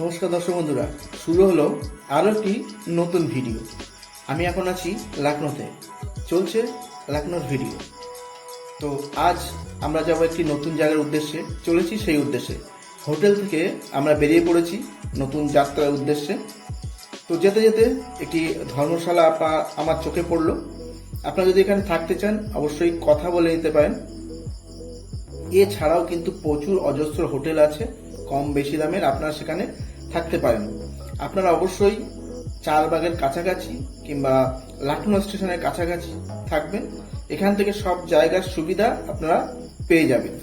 নমস্কার দর্শক বন্ধুরা, শুরু হলো আরও একটি নতুন ভিডিও। আমি এখন আছি লখনৌতে চলছে লখনৌর ভিডিও। তো আজ আমরা যাব একটি নতুন জায়গার উদ্দেশ্যে। চলেছি সেই উদ্দেশ্যে। হোটেল থেকে আমরা বেরিয়ে পড়েছি নতুন যাত্রার উদ্দেশ্যে। তো যেতে যেতে একটি ধর্মশালা আমার চোখে পড়ল। আপনারা যদি এখানে থাকতে চান, অবশ্যই কথা বলে নিতে পারেন। এছাড়াও কিন্তু প্রচুর অজস্র হোটেল আছে। কম বেশি দামের আপনারা সেখানে থাকতে পারেন। আপনারা অবশ্যই চারবাগের কাছাকাছি কিংবা লাখনৌ স্টেশনের কাছাকাছি থাকবেন। এখান থেকে সব জায়গার সুবিধা আপনারা পেয়ে যাবেন।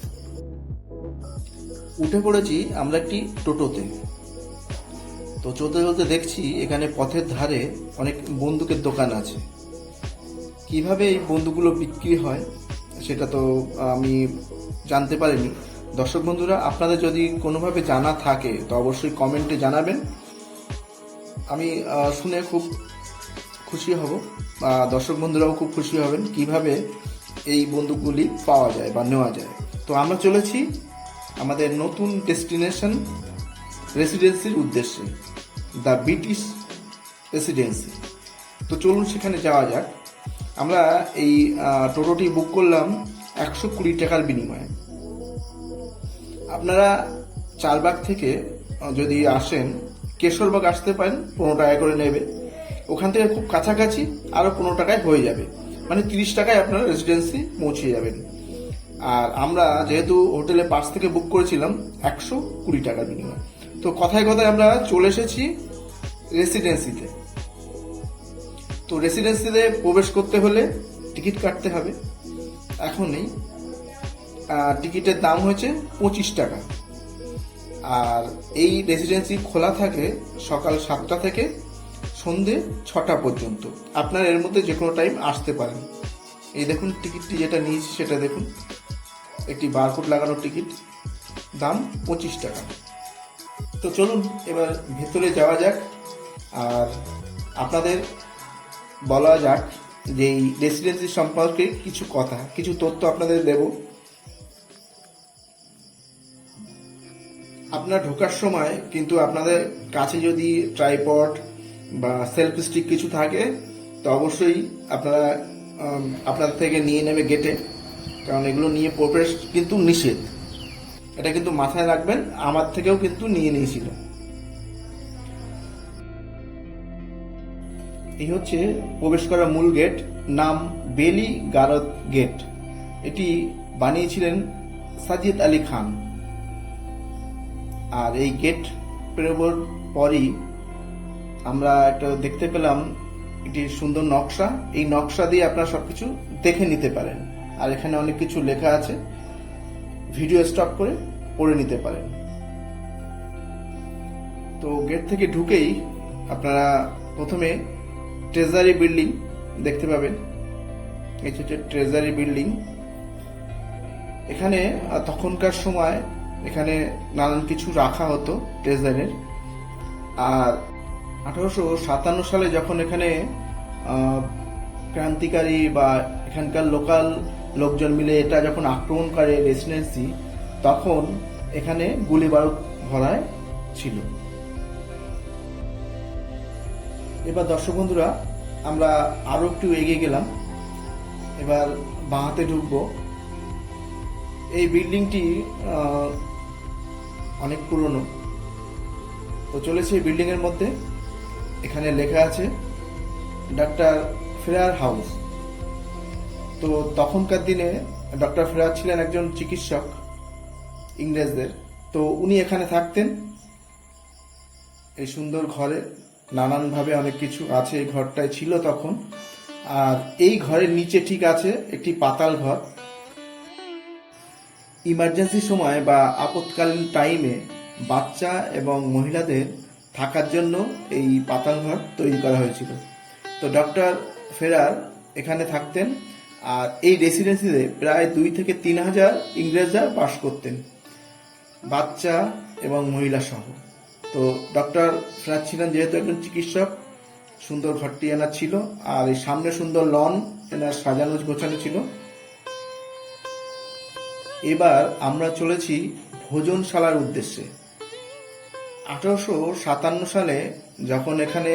উঠে পড়েছি আমরা একটি টোটোতে। তো চলতে চলতে দেখছি এখানে পথের ধারে অনেক বন্দুকের দোকান আছে। কীভাবে এই বন্দুকগুলো বিক্রি হয়, সেটা তো আমি জানতে পারিনি। দর্শক বন্ধুরা, আপনাদের যদি কোনোভাবে জানা থাকে, তো অবশ্যই কমেন্টে জানাবেন। আমি শুনে খুব খুশি হব, বা দর্শক বন্ধুরাও খুব খুশি হবেন কীভাবে এই বন্দুকগুলি পাওয়া যায় বা নেওয়া যায়। তো আমরা চলেছি আমাদের নতুন ডেস্টিনেশন রেসিডেন্সির উদ্দেশ্যে, দ্য ব্রিটিশ রেসিডেন্সি। তো চলুন সেখানে যাওয়া যাক। আমরা এই টোটোটি বুক করলাম একশো কুড়ি টাকার বিনিময়ে। আপনারা চারবাগ থেকে যদি আসেন, কেশরবাগ আসতে পারেন, পনেরো টাকা করে নেবে। ওখান থেকে খুব কাছাকাছি আরও পনেরো টাকায় হয়ে যাবে। মানে তিরিশ টাকায় আপনারা রেসিডেন্সি পৌঁছে যাবেন। আর আমরা যেহেতু হোটেলে পাশ থেকে বুক করেছিলাম, একশো কুড়ি টাকার বিনিময়ে তো কথায় কথায় আমরা চলে এসেছি রেসিডেন্সিতে তো রেসিডেন্সিতে প্রবেশ করতে হলে টিকিট কাটতে হবে। এখনই টিকিটের দাম হয়েছে পঁচিশ টাকা। আর এই রেসিডেন্সি খোলা থাকে সকাল সাতটা থেকে সন্ধে ছটা পর্যন্ত। আপনার এর মধ্যে যে কোনো টাইম আসতে পারেন। এই দেখুন, টিকিটটি যেটা নিয়েছি সেটা দেখুন। একটি বারকোড লাগানো টিকিট, দাম পঁচিশ টাকা। তো চলুন, এবার ভেতরে যাওয়া যাক। আর আপনাদের বলা যাক যে এই রেসিডেন্সি সম্পর্কে কিছু কথা, কিছু তথ্য আপনাদের দেব। আপনার ঢোকার সময় কিন্তু আপনাদের কাছে যদি ট্রাইপড বা সেলফ স্টিক কিছু থাকে, তো অবশ্যই আপনারা আপনাদের থেকে নিয়ে নেবে গেটে কারণ এগুলো নিয়ে প্রবেশ কিন্তু নিষেধ। এটা কিন্তু মাথায় রাখবেন, আমার থেকেও কিন্তু নিয়ে নিয়েছিল। এই হচ্ছে প্রবেশ করা মূল গেট নাম বেলি গারদ গেট এটি বানিয়েছিলেন সাজিদ আলী খান। আর এই গেট পেরোবার পরই আমরা একটা দেখতে পেলাম, একটি সুন্দর নকশা। এই নকশা দিয়ে আপনারা সবকিছু দেখে নিতে পারেন। আর এখানে অনেক কিছু লেখা আছে। ভিডিও স্টপ করে পড়ে নিতে পারেন। তো গেট থেকে ঢুকেই আপনারা প্রথমে ট্রেজারি বিল্ডিং দেখতে পাবেন। এই হচ্ছে ট্রেজারি বিল্ডিং এখানে তখনকার সময় এখানে নানান কিছু রাখা হতো ট্রেজারের আর আঠারোশো সাতান্ন সালে যখন এখানে ক্রান্তিকারী বা এখানকার লোকাল লোকজন মিলে এটা যখন আক্রমণ করে রেসিডেন্সি, তখন এখানে গুলি বারুদ ভরায় ছিল। এবার দর্শক বন্ধুরা, আমরা আরও একটু এগিয়ে গেলাম। এবার বাঁহাতে ঢুকবো। এই বিল্ডিংটি অনেক পুরনো। তো চলেছে এই বিল্ডিং এর মধ্যে। এখানে লেখা আছে ডাক্তার ফেরার হাউস তো তখনকার দিনে ডক্টর ফেরার ছিলেন একজন চিকিৎসক ইংরেজদের। তো উনি এখানে থাকতেন। এই সুন্দর ঘরে নানানভাবে অনেক কিছু আছে, এই ঘরটায় ছিল তখন। আর এই ঘরের নিচে ঠিক আছে, একটি পাতাল ঘর। ইমার্জেন্সি সময় বা আপৎকালীন টাইমে বাচ্চা এবং মহিলাদের থাকার জন্য এই পাতাল ঘর তৈরি করা হয়েছিল। তো ডক্টর ফেরার এখানে থাকতেন আর এই রেসিডেন্সিতে প্রায় দুই থেকে তিন হাজার ইংরেজরা বাস করতেন, বাচ্চা এবং মহিলা সহ। তো ডক্টর ফেরার ছিলেন যেহেতু একজন চিকিৎসক, সুন্দর ঘরটি এনার ছিল আর এই সামনে সুন্দর লন এনার সাজানো গোছানো ছিল। এবার আমরা চলেছি ভোজনশালার উদ্দেশ্যে। আঠারোশো সাতান্ন সালে যখন এখানে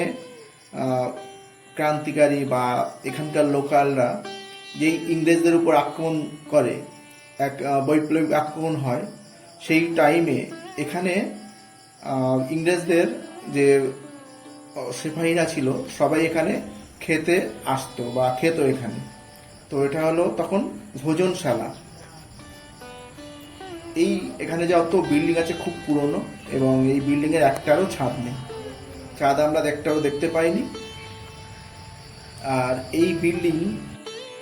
ক্রান্তিকারী বা এখানকার লোকালরা যেই ইংরেজদের উপর আক্রমণ করে, এক বৈপ্লবিক আক্রমণ হয়, সেই টাইমে এখানে ইংরেজদের যে সিপাহীরা ছিল সবাই এখানে খেতে আসতো বা খেত এখানে। তো এটা হলো তখন ভোজনশালা। এই এখানে যে অত বিল্ডিং আছে খুব পুরনো এবং এই বিল্ডিং এর একটারও ছাদ নেই। ছাদ আমরা একটাও দেখতে পাইনি। আর এই বিল্ডিং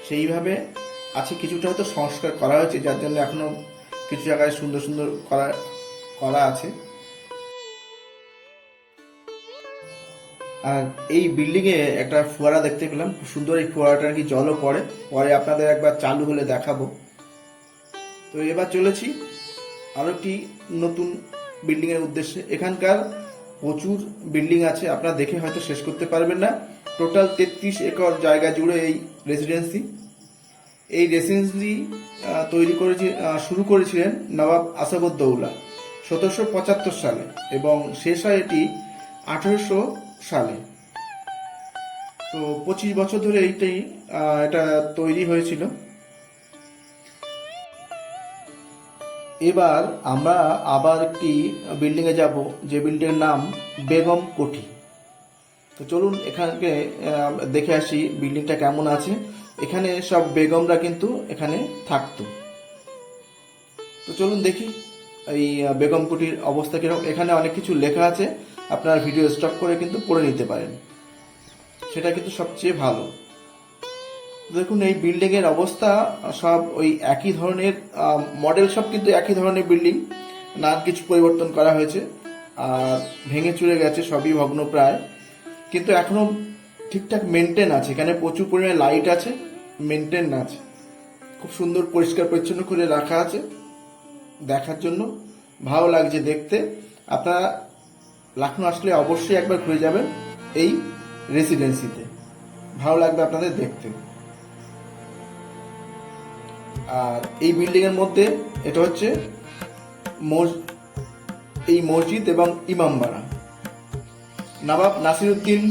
সেইভাবে আছে কিছুটা হয়তো সংস্কার করা হয়েছে, যার জন্য এখনও কিছু জায়গায় সুন্দর সুন্দর করা করা আছে। আর এই বিল্ডিং এ একটা ফোয়ারা দেখতে পেলাম, খুব সুন্দর এই ফোয়ারাটা নাকি জলও পড়ে। পরে আপনাদের একবার চালু হলে দেখাবো। তো এবার চলেছি আরও একটি নতুন বিল্ডিং এর উদ্দেশ্যে। এখানকার প্রচুর বিল্ডিং আছে, আপনারা দেখে হয়তো শেষ করতে পারবেন না। টোটাল তেত্রিশ একর জায়গা জুড়ে এই রেসিডেন্সি এই রেসিডেন্সি তৈরি করেছে শুরু করেছিলেন নবাব আসাদুদ্দৌলা সতেরোশো পঁচাত্তর সালে এবং শেষ হয় এটি আঠারোশো সালে। তো পঁচিশ বছর ধরে এইটাই এটা তৈরি হয়েছিল। এবার আমরা আবার একটি বিল্ডিংয়ে যাব, যে বিল্ডিংয়ের নাম বেগম কোঠি। তো চলুন এখানকে দেখে আসি বিল্ডিংটা কেমন আছে। এখানে সব বেগমরা কিন্তু এখানে থাকতো। তো চলুন দেখি এই বেগম কুটির অবস্থা কীরকম। এখানে অনেক কিছু লেখা আছে। আপনারা ভিডিও স্টপ করে কিন্তু পড়ে নিতে পারেন। সেটা কিন্তু সবচেয়ে ভালো। দেখুন, এই বিল্ডিং এর অবস্থা, সব ওই একই ধরনের মডেল সব কিন্তু একই ধরনের বিল্ডিং না কিছু পরিবর্তন করা হয়েছে, আর ভেঙে চুরে গেছে সবই ভগ্ন প্রায়। কিন্তু এখনও ঠিকঠাক মেনটেন আছে। এখানে প্রচুর পরিমাণে লাইট আছে মেনটেন আছে। খুব সুন্দর, পরিষ্কার, পরিচ্ছন্ন করে রাখা আছে। দেখার জন্য ভালো লাগছে দেখতে। আপনারা লখনৌ আসলে অবশ্যই একবার ঘুরে যাবেন এই রেসিডেন্সিতে ভালো লাগবে আপনাদের দেখতে। আর এই বিল্ডিং এর মধ্যে এটা হচ্ছে এই মসজিদ এবং ইমামবাড়া নবাব নাসিরুদ্দিন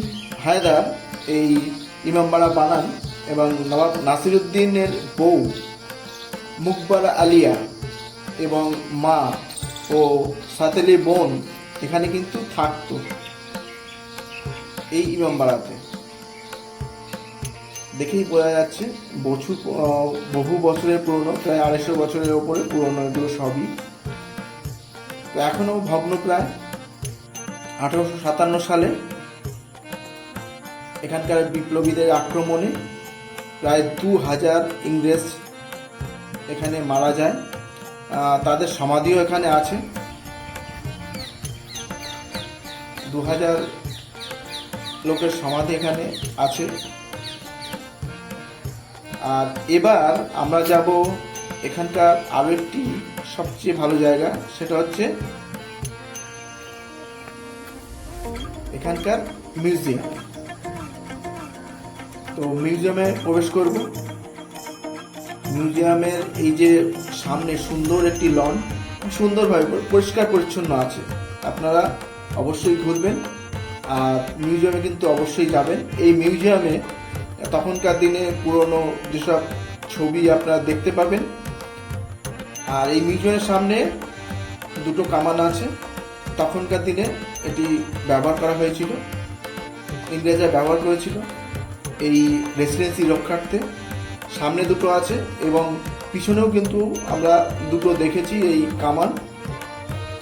হায়দার এই ইমামবাড়া বানান এবং নবাব নাসিরুদ্দিনের বউ মুকবারা আলিয়া এবং মা ও সাতেলি বোন এখানে কিন্তু থাকতো এই ইমামবাড়াতে দেখেই বোঝা যাচ্ছে বছর বহু বছরের পুরনো, প্রায় আড়াইশো বছরের ওপরে পুরনো এগুলো সবই। তো এখনও ভগ্ন প্রায় আঠারোশো সাতান্ন সালে এখানকার বিপ্লবীদের আক্রমণে প্রায় দু হাজার ইংরেজ এখানে মারা যায়। তাদের সমাধিও এখানে আছে। দু হাজার লোকের সমাধি এখানে আছে। আর এবার আমরা যাব এখানকার আরও একটি সবচেয়ে ভালো জায়গা, সেটা হচ্ছে এখানকার মিউজিয়াম। তো মিউজিয়ামে প্রবেশ করব। মিউজিয়ামের এই যে সামনে সুন্দর একটি লন, সুন্দরভাবে পরিষ্কার পরিচ্ছন্ন আছে। আপনারা অবশ্যই ঘুরবেন। আর মিউজিয়ামে কিন্তু অবশ্যই যাবেন। এই মিউজিয়ামে তখনকার দিনে পুরনো যেসব ছবি আপনারা দেখতে পাবেন, আর এই মিউজিয়ামের সামনে দুটো কামান আছে। তখনকার দিনে এটি ব্যবহার করা হয়েছিল, ইংরেজরা ব্যবহার করেছিল এই রেসিডেন্সি রক্ষার্থে। সামনে দুটো আছে এবং পিছনেও কিন্তু আমরা দুটো দেখেছি এই কামান।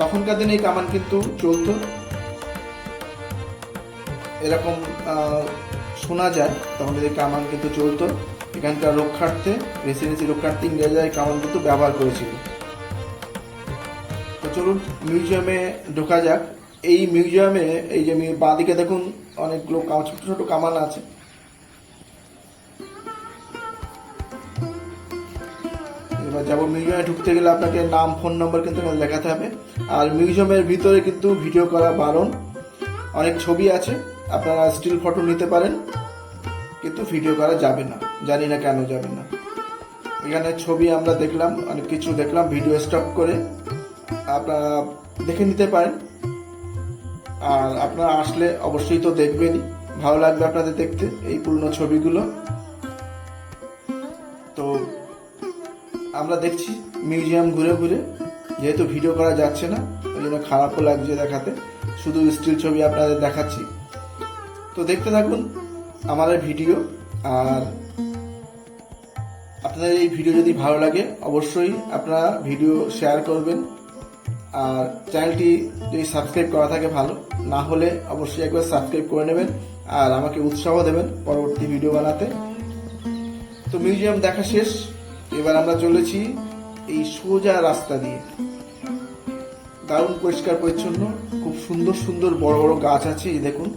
তখনকার দিনে এই কামান কিন্তু চলতো। এরকম শোনা যায়, তখন এই কামান কিন্তু চলতো। এখানকার রক্ষার্থে রেসিডেন্সি রক্ষার্থে ইংরেজরা এই কামান কিন্তু ব্যবহার করেছিল। তো চলুন মিউজিয়ামে ঢোকা যাক। এই মিউজিয়ামে এই যে বাঁদিকে দেখুন, অনেকগুলো ছোট ছোট কামান আছে। এবার যাব মিউজিয়ামে ঢুকতে গেলে আপনাকে নাম ফোন নম্বর কিন্তু দেখাতে হবে। আর মিউজিয়ামের ভিতরে কিন্তু ভিডিও করা বারণ। অনেক ছবি আছে, আপনারা স্টিল ফটো নিতে পারেন। কিন্তু ভিডিও করা যাবে না। জানি না কেন যাবে না। এখানে ছবি আমরা দেখলাম, অনেক কিছু দেখলাম ভিডিও স্টপ করে আপনারা দেখে নিতে পারেন। আর আপনারা আসলে অবশ্যই তো দেখবেনই। ভালো লাগবে আপনাদের দেখতে, এই পুরনো ছবিগুলো। তো আমরা দেখছি, মিউজিয়াম ঘুরে ঘুরে। যেহেতু ভিডিও করা যাচ্ছে না, ওই জন্য খারাপও লাগছে দেখাতে। শুধু স্টিল ছবি আপনাদের দেখাচ্ছি। তো দেখতে থাকুন আমাদের ভিডিও, আর আপনাদের এই ভিডিও যদি ভালো লাগে, অবশ্যই আপনারা ভিডিও শেয়ার করবেন। আর চ্যানেলটি যদি সাবস্ক্রাইব করা থাকে ভালো, না হলে অবশ্যই একবার সাবস্ক্রাইব করে নেবেন, আর আমাকে উৎসাহ দেবেন পরবর্তী ভিডিও বানাতে। তো মিউজিয়াম দেখা শেষ, এবার আমরা চলেছি এই সোজা রাস্তা দিয়ে। দারুণ পরিষ্কার পরিচ্ছন্ন, খুব সুন্দর সুন্দর বড় বড় গাছ আছে, এই দেখুন।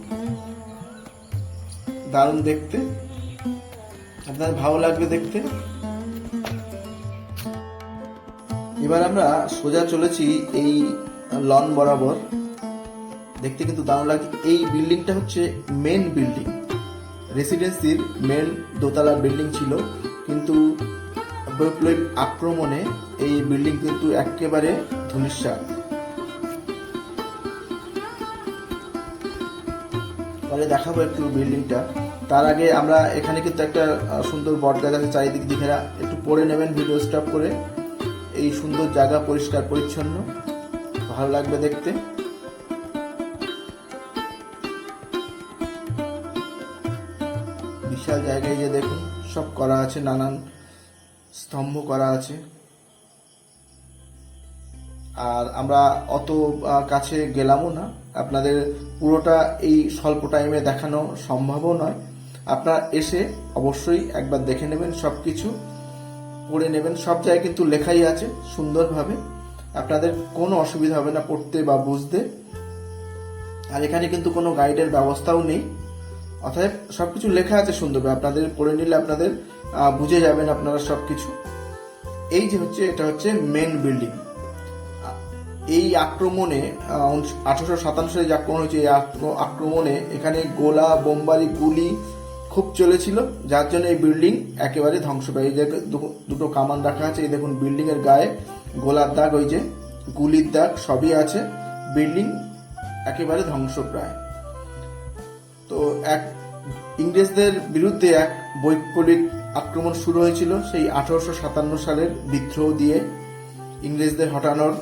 দারুণ দেখতে। আপনার ভালো লাগবে দেখতে। এবার আমরা সোজা চলেছি এই লন বরাবর। দেখতে কিন্তু দারুণ লাগছে। এই বিল্ডিংটা হচ্ছে মেন বিল্ডিং রেসিডেন্সির মেন দোতলা বিল্ডিং ছিল। কিন্তু বৈপ্লবিক আক্রমণে এই বিল্ডিং কিন্তু একেবারে ধূলিসাৎ তাহলে দেখাবো একটু বিল্ডিংটা তার আগে আমরা এখানে কিন্তু একটা সুন্দর বট গাছ আছে চারিদিক দিকে একটু পড়ে নেবেন ভিডিও স্টপ করে। এই সুন্দর জায়গা পরিষ্কার, পরিচ্ছন্ন। ভালো লাগবে দেখতে। বিশাল জায়গায় যে দেখুন, সব করা আছে, নানান স্তম্ভ করা আছে। আর আমরা অত কাছে গেলামও না। আপনাদের পুরোটা এই স্বল্প টাইমে দেখানো সম্ভবও নয়। আপনারা এসে অবশ্যই একবার দেখে নেবেন সব কিছু পড়ে নেবেন। সব জায়গায় কিন্তু লেখাই আছে সুন্দরভাবে। আপনাদের কোনো অসুবিধা হবে না পড়তে বা বুঝতে। আর এখানে কিন্তু কোনো গাইডের ব্যবস্থাও নেই। অর্থাৎ সব কিছু লেখা আছে সুন্দরভাবে। আপনাদের পড়ে নিলে আপনাদের বুঝে যাবেন আপনারা সব কিছু এই যে হচ্ছে, এটা হচ্ছে মেন বিল্ডিং এই আক্রমণে আঠারোশো সাতান্ন সালে যে আক্রমণ হয়েছে, এই আক্র- আক্রমণে এখানে গোলা, বোমবারি, গুলি খুব চলেছিল, যার জন্য এই বিল্ডিং একেবারে ধ্বংস পায় এই দুটো কামান রাখা আছে, এই দেখুন, বিল্ডিং এর গায়ে গোলার দাগ ওই যে, গুলির দাগ সবই আছে, বিল্ডিং একেবারে ধ্বংস প্রায়। তো এক, ইংরেজদের বিরুদ্ধে এক বৈপ্লবিক আক্রমণ শুরু হয়েছিল, সেই আঠারোশো সাতান্ন সালের বিদ্রোহ দিয়ে ইংরেজদের হটানোর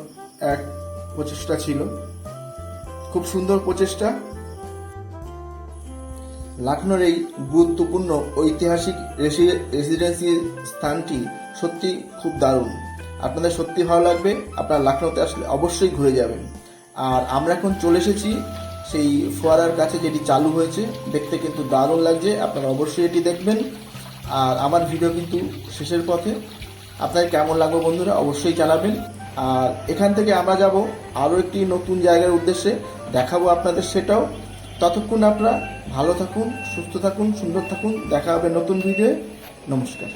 এক প্রচেষ্টা ছিল। খুব সুন্দর প্রচেষ্টা। লখনৌর এই গুরুত্বপূর্ণ ঐতিহাসিক রেসি- রেসিডেন্সি স্থানটি সত্যি খুব দারুণ। আপনাদের সত্যি ভালো লাগবে, আপনারা লখনৌতে আসলে অবশ্যই ঘুরে যাবেন। আর আমরা এখন চলে এসেছি সেই ফোয়ারার কাছে যেটি চালু হয়েছে। দেখতে কিন্তু দারুণ লাগছে, আপনারা অবশ্যই এটি দেখবেন। আর আমার ভিডিও কিন্তু শেষের পথে। আপনার কেমন লাগবে বন্ধুরা, অবশ্যই জানাবেন। আর এখান থেকে আমরা যাব আরও একটি নতুন জায়গার উদ্দেশ্যে। দেখাবো আপনাদের সেটাও। ততক্ষণ আপনারা ভালো থাকুন, সুস্থ থাকুন, সুন্দর থাকুন। দেখা হবে নতুন ভিডিও নমস্কার।